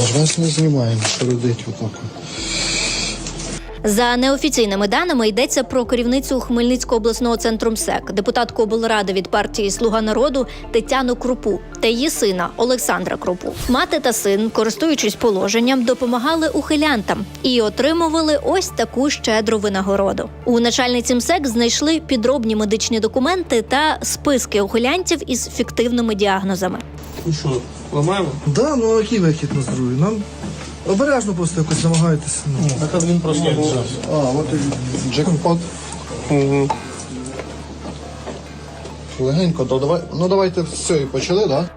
Вас не знімаємо, що родить отак. За неофіційними даними йдеться про керівницю Хмельницького обласного центру МСЕК, депутатку облради від партії Слуга народу Тетяну Крупу та її сина Олександра Крупу. Мати та син, користуючись положенням, допомагали ухилянтам і отримували ось таку щедру винагороду. У начальниці МСЕК знайшли підробні медичні документи та списки ухилянтів із фіктивними діагнозами. Ну що, ламаємо? Да, ну а який вихід на здоров'я? Нам обережно просто якось намагайтеся. Ну. Так він просто був. А, от і джекпот. Угу. Легенько, то давай. Ну давайте все, і почали, да?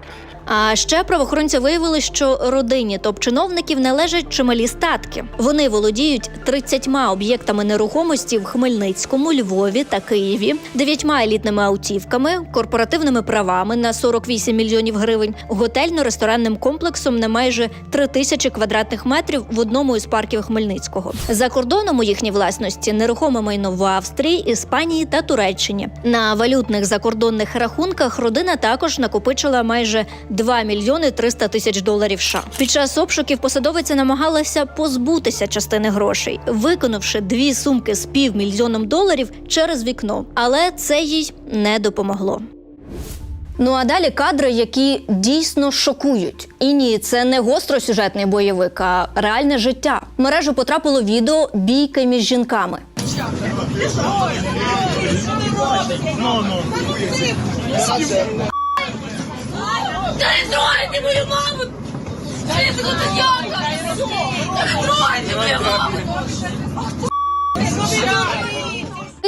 А ще правоохоронці виявили, що родині топ-чиновників належать чималі статки. Вони володіють 30 об'єктами нерухомості в Хмельницькому, Львові та Києві, дев'ятьма елітними автівками, корпоративними правами на 48 мільйонів гривень, готельно-ресторанним комплексом на майже 3 тисячі квадратних метрів в одному із парків Хмельницького. За кордоном у їхній власності нерухоме майно в Австрії, Іспанії та Туреччині. На валютних закордонних рахунках родина також накопичила майже 2 мільйони 300 тисяч доларів. США. Під час обшуків посадовиця намагалася позбутися частини грошей, виконавши дві сумки з півмільйоном доларів через вікно, але це їй не допомогло. Ну а далі кадри, які дійсно шокують. І ні, це не гостросюжетний бойовик, а реальне життя. В мережу потрапило відео бійки між жінками. Да не трогайте мою маму! Буду не трогайте мою маму!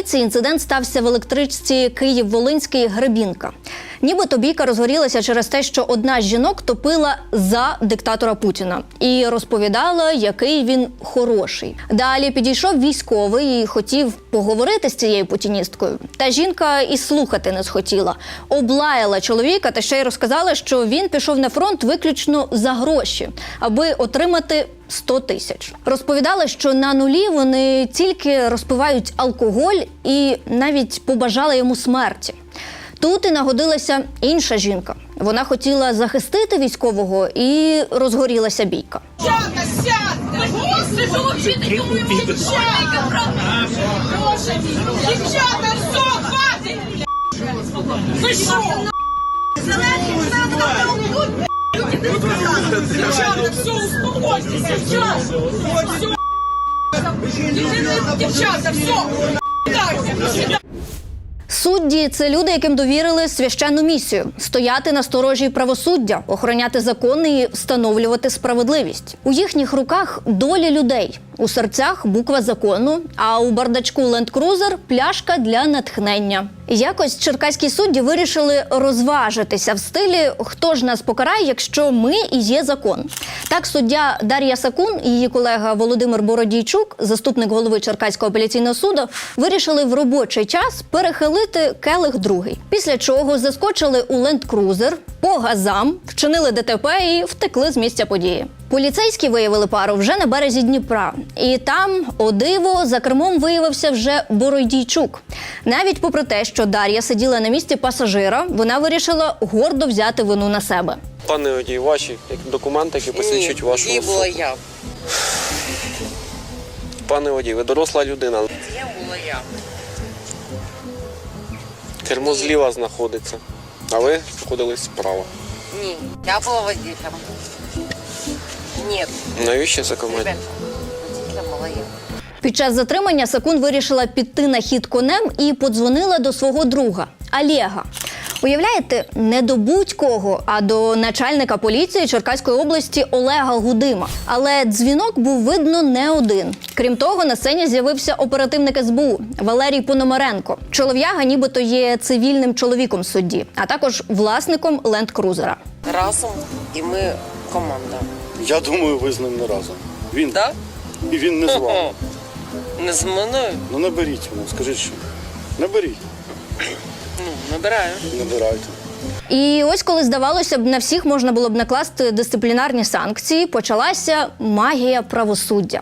Цей інцидент стався в електричці Київ-Волинський Гребінка. Нібито бійка розгорілася через те, що одна з жінок топила за диктатора Путіна і розповідала, який він хороший. Далі підійшов військовий і хотів поговорити з цією путіністкою. Та жінка і слухати не схотіла. Облаяла чоловіка та ще й розказала, що він пішов на фронт виключно за гроші, аби отримати 100 тисяч. Розповідали, що на нулі вони тільки розпивають алкоголь і навіть побажали йому смерті. Тут і нагодилася інша жінка. Вона хотіла захистити військового і розгорілася бійка. Дівчата! Все, хватить! Ви що? Дівчата, все, успокойтеся, дівчата! Все. Дівчата, все! Судді це люди, яким довірили священну місію стояти на сторожі правосуддя, охороняти закони і встановлювати справедливість. У їхніх руках долі людей, у серцях буква закону, а у бардачку ленд-крузер пляшка для натхнення. Якось черкаські судді вирішили розважитися в стилі хто ж нас покарає, якщо ми і є закон. Так суддя Дар'я Сакун і її колега Володимир Бородійчук, заступник голови Черкаського апеляційного суду, вирішили в робочий час перехилити келих другий. Після чого заскочили у ленд-крузер по газам, вчинили ДТП і втекли з місця події. Поліцейські виявили пару вже на березі Дніпра, і там, о диво, за кермом виявився вже Бородійчук. Навіть попри те, що Дар'я сиділа на місці пасажира, вона вирішила гордо взяти вину на себе. Пане водій, ваші документи, які посвідчують вашу Ні, була я. Пане водій, ви доросла людина. Я була я. Кермо зліва знаходиться. А ви знаходились справа. Ні, я була водителем. Ні, Навіщо це водителем. Під час затримання Сакун вирішила піти на хід конем і подзвонила до свого друга Олега. Уявляєте, не до будь-кого, а до начальника поліції Черкаської області Олега Гудима. Але дзвінок був видно не один. Крім того, на сцені з'явився оперативник СБУ Валерій Пономаренко. Чолов'яга, нібито є цивільним чоловіком судді, а також власником ленд-крузера. Разом і ми команда. Я думаю, ви з ним не разом. Він Да? і він не з вами. Не з мною? Ну наберіть йому, скажіть, що наберіть, Ну, набираю. набирайте. І ось, коли здавалося б, на всіх можна було б накласти дисциплінарні санкції, почалася магія правосуддя.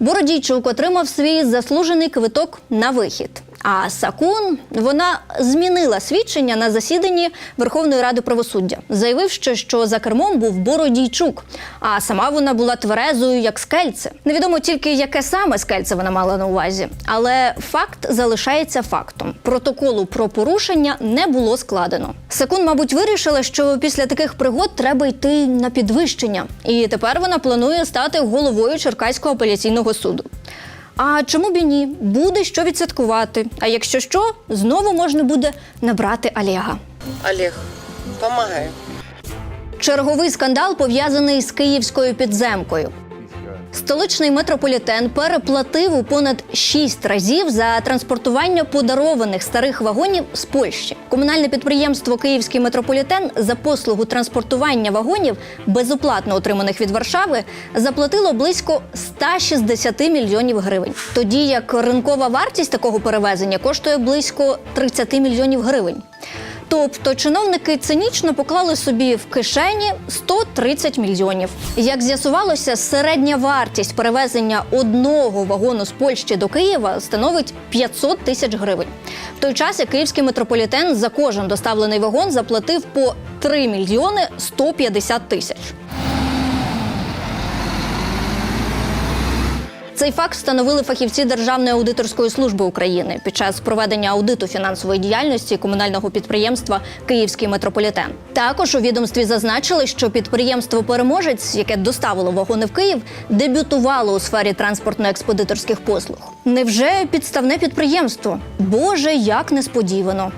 Бородійчук отримав свій заслужений квиток на вихід. А Сакун вона змінила свідчення на засіданні Верховної Ради правосуддя, заявивши, що за кермом був Бородійчук, а сама вона була тверезою як скельце. Невідомо тільки яке саме скельце вона мала на увазі, але факт залишається фактом. Протоколу про порушення не було складено. Сакун, мабуть, вирішила, що після таких пригод треба йти на підвищення, і тепер вона планує стати головою Черкаського апеляційного суду. А чому б і ні? Буде що відсвяткувати. А якщо що, знову можна буде набрати Олега. Олег, допомагай. Черговий скандал пов'язаний з київською підземкою. Столичний метрополітен переплатив у понад 6 разів за транспортування подарованих старих вагонів з Польщі. Комунальне підприємство Київський метрополітен за послугу транспортування вагонів, безоплатно отриманих від Варшави, заплатило близько 160 мільйонів гривень. Тоді як ринкова вартість такого перевезення коштує близько 30 мільйонів гривень. Тобто чиновники цинічно поклали собі в кишені 130 мільйонів. Як з'ясувалося, середня вартість перевезення одного вагону з Польщі до Києва становить 500 тисяч гривень. В той час як київський метрополітен за кожен доставлений вагон заплатив по 3 мільйони 150 тисяч. Цей факт встановили фахівці Державної аудиторської служби України під час проведення аудиту фінансової діяльності комунального підприємства Київський метрополітен. Також у відомстві зазначили, що підприємство Переможець, яке доставило вагони в Київ, дебютувало у сфері транспортно-експедиторських послуг. Невже підставне підприємство? Боже, як несподівано.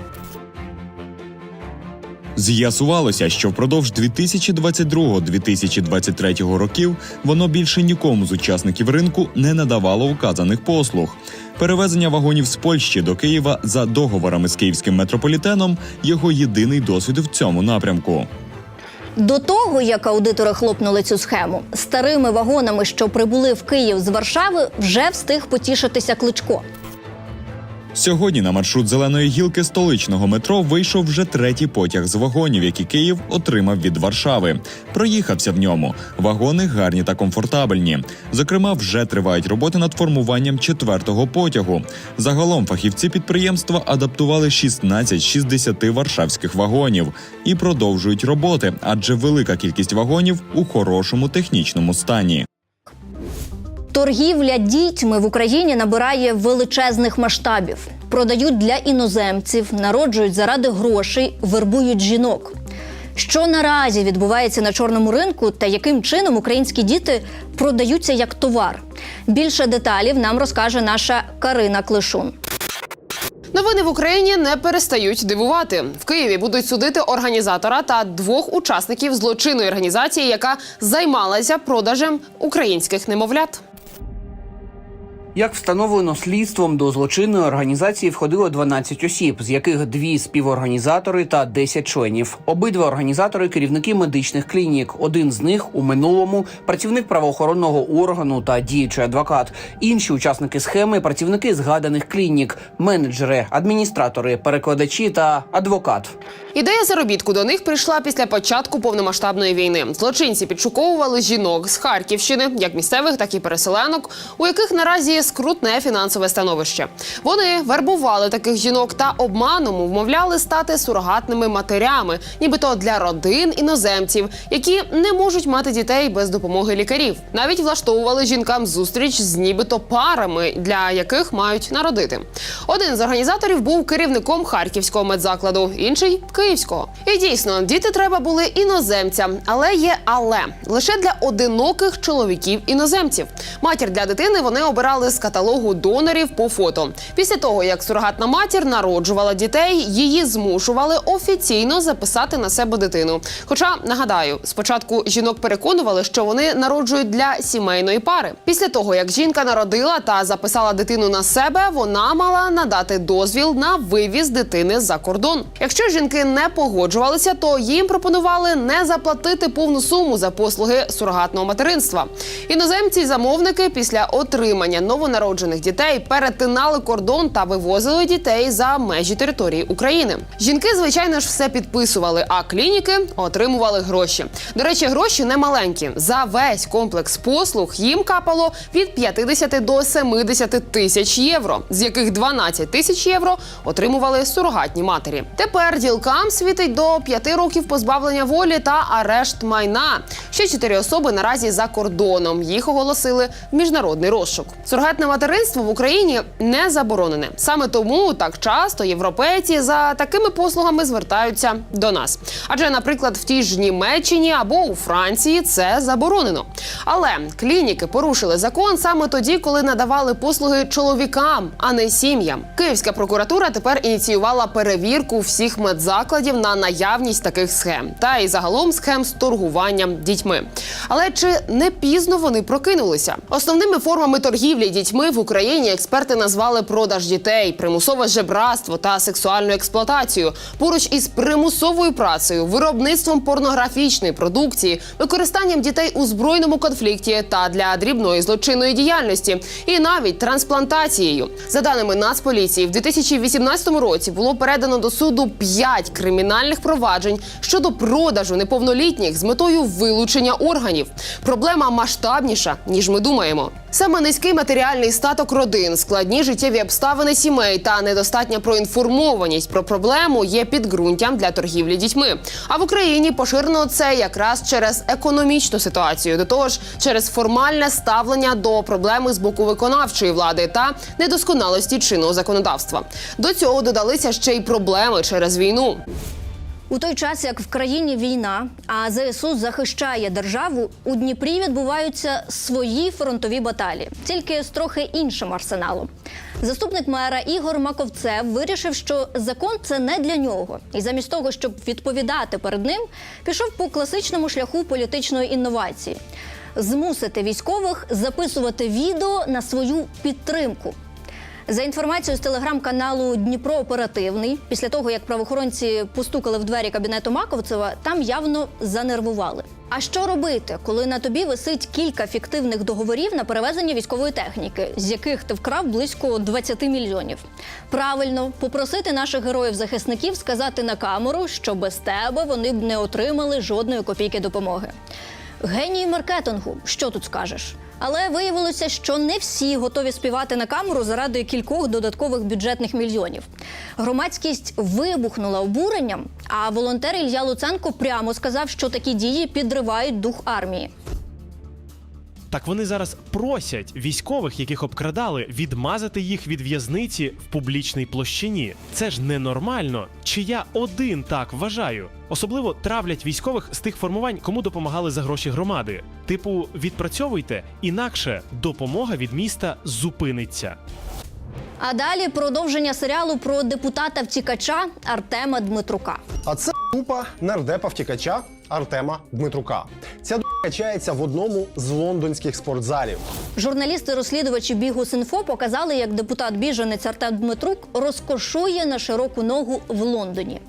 З'ясувалося, що впродовж 2022-2023 років воно більше нікому з учасників ринку не надавало указаних послуг. Перевезення вагонів з Польщі до Києва за договорами з київським метрополітеном його єдиний досвід в цьому напрямку. До того, як аудитори хлопнули цю схему, старими вагонами, що прибули в Київ з Варшави, вже встиг потішитися кличко. Сьогодні на маршрут зеленої гілки столичного метро вийшов вже третій потяг з вагонів, які Київ отримав від Варшави. Проїхався в ньому. Вагони гарні та комфортабельні. Зокрема, вже тривають роботи над формуванням четвертого потягу. Загалом фахівці підприємства адаптували 16 з 60 варшавських вагонів і продовжують роботи, адже велика кількість вагонів у хорошому технічному стані. Торгівля дітьми в Україні набирає величезних масштабів. Продають для іноземців, народжують заради грошей, вербують жінок. Що наразі відбувається на чорному ринку та яким чином українські діти продаються як товар? Більше деталів нам розкаже наша Карина Клишун. Новини в Україні не перестають дивувати. В Києві будуть судити організатора та двох учасників злочинної організації, яка займалася продажем українських немовлят. Як встановлено слідством до злочинної організації входило 12 осіб, з яких дві співорганізатори та 10 членів. Обидва організатори керівники медичних клінік. Один з них у минулому працівник правоохоронного органу та діючий адвокат. Інші учасники схеми працівники згаданих клінік, менеджери, адміністратори, перекладачі та адвокат. Ідея заробітку до них прийшла після початку повномасштабної війни. Злочинці підшуковували жінок з Харківщини, як місцевих, так і переселенок, у яких наразі скрутне фінансове становище. Вони вербували таких жінок та обманом вмовляли стати сурогатними матерями, нібито для родин іноземців, які не можуть мати дітей без допомоги лікарів. Навіть влаштовували жінкам зустріч з нібито парами, для яких мають народити. Один з організаторів був керівником харківського медзакладу, інший київського. І дійсно, діти треба були іноземцям, але є але лише для одиноких чоловіків іноземців. Матір для дитини вони обирали з каталогу донорів по фото. Після того, як сурогатна матір народжувала дітей, її змушували офіційно записати на себе дитину. Хоча нагадаю, спочатку жінок переконували, що вони народжують для сімейної пари. Після того, як жінка народила та записала дитину на себе, вона мала надати дозвіл на вивіз дитини за кордон. Якщо жінки не погоджувалися, то їм пропонували не заплатити повну суму за послуги сурогатного материнства. Іноземці замовники після отримання нового новонароджених дітей перетинали кордон та вивозили дітей за межі території України. Жінки, звичайно ж, все підписували, а клініки отримували гроші. До речі, гроші не маленькі. За весь комплекс послуг їм капало від 50 до 70 тисяч євро, з яких 12 тисяч євро отримували сурогатні матері. Тепер ділкам світить до 5 років позбавлення волі та арешт майна. Ще чотири особи наразі за кордоном. Їх оголосили в міжнародний розшук. Сурогатне материнство в Україні не заборонене. Саме тому так часто європейці за такими послугами звертаються до нас. Адже, наприклад, в тій ж Німеччині або у Франції це заборонено. Але клініки порушили закон саме тоді, коли надавали послуги чоловікам, а не сім'ям. Київська прокуратура тепер ініціювала перевірку всіх медзакладів на наявність таких схем та і загалом схем з торгуванням дітьми. Але чи не пізно вони прокинулися? Основними формами торгівлі дітьми в Україні експерти назвали продаж дітей, примусове жебратство та сексуальну експлуатацію поруч із примусовою працею, виробництвом порнографічної продукції, використанням дітей у збройному конфлікті та для дрібної злочинної діяльності, і навіть трансплантацією. За даними Нацполіції, в 2018 році було передано до суду 5 кримінальних проваджень щодо продажу неповнолітніх з метою вилучення органів. Проблема масштабніша ніж ми думаємо. Саме низький матеріальний статок родин, складні життєві обставини сімей та недостатня проінформованість про проблему є підґрунтям для торгівлі дітьми. А в Україні поширено це якраз через економічну ситуацію, до того ж через формальне ставлення до проблеми з боку виконавчої влади та недосконалості чинного законодавства. До цього додалися ще й проблеми через війну. У той час, як в країні війна, а ЗСУ захищає державу, у Дніпрі відбуваються свої фронтові баталії, тільки з трохи іншим арсеналом. Заступник мера Ігор Маковцев вирішив, що закон це не для нього, і замість того, щоб відповідати перед ним, пішов по класичному шляху політичної інновації змусити військових записувати відео на свою підтримку. За інформацією з телеграм-каналу Дніпро Оперативний, після того як правоохоронці постукали в двері кабінету Маковцева, там явно занервували. А що робити, коли на тобі висить кілька фіктивних договорів на перевезення військової техніки, з яких ти вкрав близько 20 мільйонів? Правильно, попросити наших героїв-захисників сказати на камеру, що без тебе вони б не отримали жодної копійки допомоги. Геній маркетингу, що тут скажеш? Але виявилося, що не всі готові співати на камеру заради кількох додаткових бюджетних мільйонів. Громадськість вибухнула обуренням, а волонтер Ілья Луценко прямо сказав, що такі дії підривають дух армії. Так вони зараз просять військових, яких обкрадали, відмазати їх від в'язниці в публічній площині. Це ж ненормально. Чи я один так вважаю? Особливо травлять військових з тих формувань, кому допомагали за гроші громади. Типу, відпрацьовуйте, інакше допомога від міста зупиниться. А далі продовження серіалу про депутата втікача Артема Дмитрука. А це група нардепа втікача Артема Дмитрука. Ця качається в одному з лондонських спортзалів. Журналісти-розслідувачі Бігус.Інфо показали, як депутат біженець Артем Дмитрук розкошує на широку ногу в Лондоні,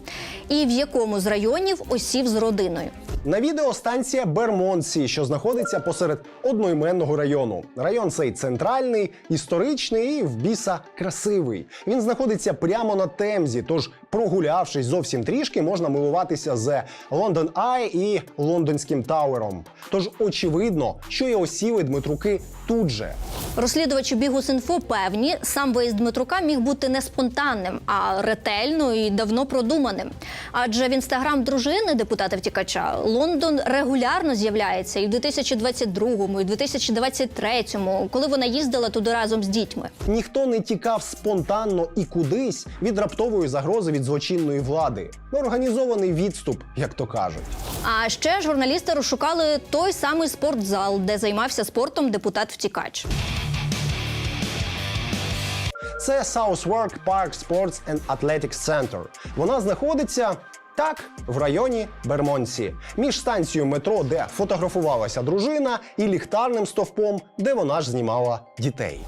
і в якому з районів осів з родиною. На відео станція Бермонсі, що знаходиться посеред одноіменного району. Район цей центральний, історичний і в біса красивий. Він знаходиться прямо на Темзі. Тож, прогулявшись зовсім трішки, можна милуватися з Лондон Ай і Лондонським Тауером. Тож очевидно, що і осіли Дмитруки тут же. Розслідувачі Бігус.Інфо певні, сам виїзд Дмитрука міг бути не спонтанним, а ретельно і давно продуманим. Адже в інстаграм дружини депутата втікача Лондон регулярно з'являється і в 2022-му, і в 2023-му, коли вона їздила туди разом з дітьми. Ніхто не тікав спонтанно і кудись від раптової загрози від злочинної влади. Організований відступ, як то кажуть. А ще журналісти розшукали той самий спортзал, де займався спортом депутат втікач. Це Southwark Park Sports and Athletics Center. Вона знаходиться. Так, в районі Бермонсі, між станцією метро, де фотографувалася дружина, і ліхтарним стовпом, де вона ж знімала дітей.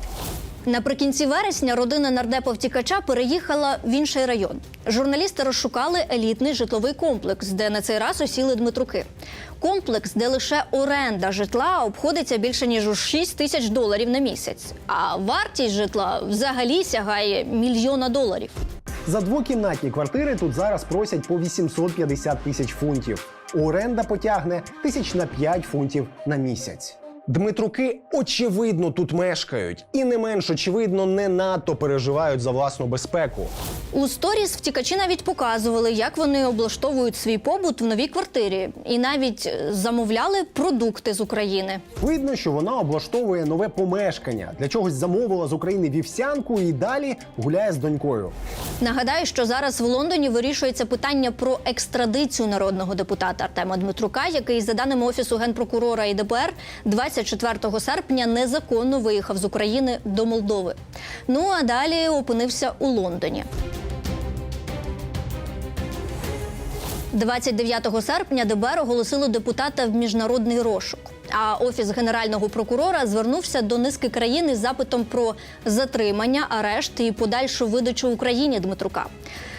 Наприкінці вересня родина нардепа втікача переїхала в інший район. Журналісти розшукали елітний житловий комплекс, де на цей раз осіли Дмитруки. Комплекс, де лише оренда житла обходиться більше ніж у 6 тисяч доларів на місяць. А вартість житла взагалі сягає мільйона доларів. За двокімнатні квартири тут зараз просять по 850 тисяч фунтів. Оренда потягне тисяч на 5 фунтів на місяць. Дмитруки очевидно тут мешкають, і не менш очевидно не надто переживають за власну безпеку. У сторіс втікачі навіть показували, як вони облаштовують свій побут в новій квартирі, і навіть е, замовляли продукти з України. Видно, що вона облаштовує нове помешкання, для чогось замовила з України вівсянку і далі гуляє з донькою. Нагадаю, що зараз в Лондоні вирішується питання про екстрадицію народного депутата Артема Дмитрука, який, за даними офісу генпрокурора і ДБР, 24 серпня незаконно виїхав з України до Молдови. Ну а далі опинився у Лондоні. 29 серпня ДБР оголосило депутата в міжнародний розшук. А офіс генерального прокурора звернувся до низки країн із запитом про затримання, арешт і подальшу видачу Україні Дмитрука.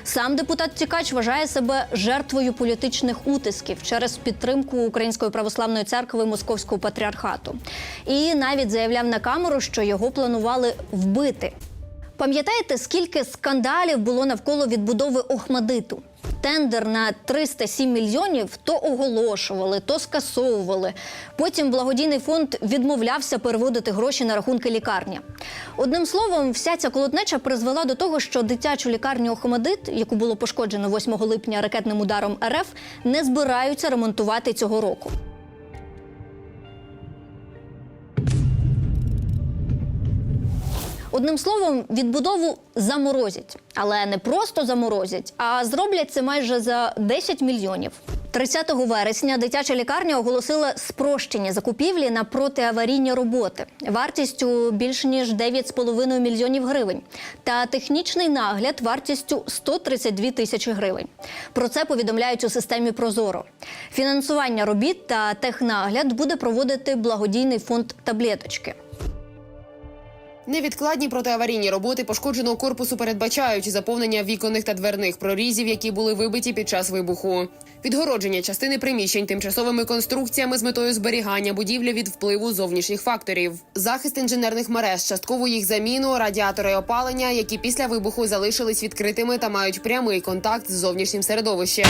Сам депутат Тікач вважає себе жертвою політичних утисків через підтримку Української православної церкви Московського патріархату. І навіть заявляв на камеру, що його планували вбити. Пам'ятаєте, скільки скандалів було навколо відбудови Охмадиту? Тендер на 307 мільйонів то оголошували, то скасовували. Потім благодійний фонд відмовлявся переводити гроші на рахунки лікарні. Одним словом, вся ця колотнеча призвела до того, що дитячу лікарню Охмадит, яку було пошкоджено 8 липня ракетним ударом РФ, не збираються ремонтувати цього року. Одним словом, відбудову заморозять, але не просто заморозять, а зроблять це майже за 10 мільйонів. 30 вересня дитяча лікарня оголосила спрощення закупівлі на протиаварійні роботи вартістю більш ніж 9,5 мільйонів гривень, та технічний нагляд вартістю 132 тисячі гривень. Про це повідомляють у системі Прозоро. Фінансування робіт та технагляд буде проводити благодійний фонд таблеточки. Невідкладні протиаварійні роботи пошкодженого корпусу передбачають заповнення віконних та дверних прорізів, які були вибиті під час вибуху, відгородження частини приміщень тимчасовими конструкціями з метою зберігання будівлі від впливу зовнішніх факторів, захист інженерних мереж, часткову їх заміну, радіатори опалення, які після вибуху залишились відкритими та мають прямий контакт з зовнішнім середовищем.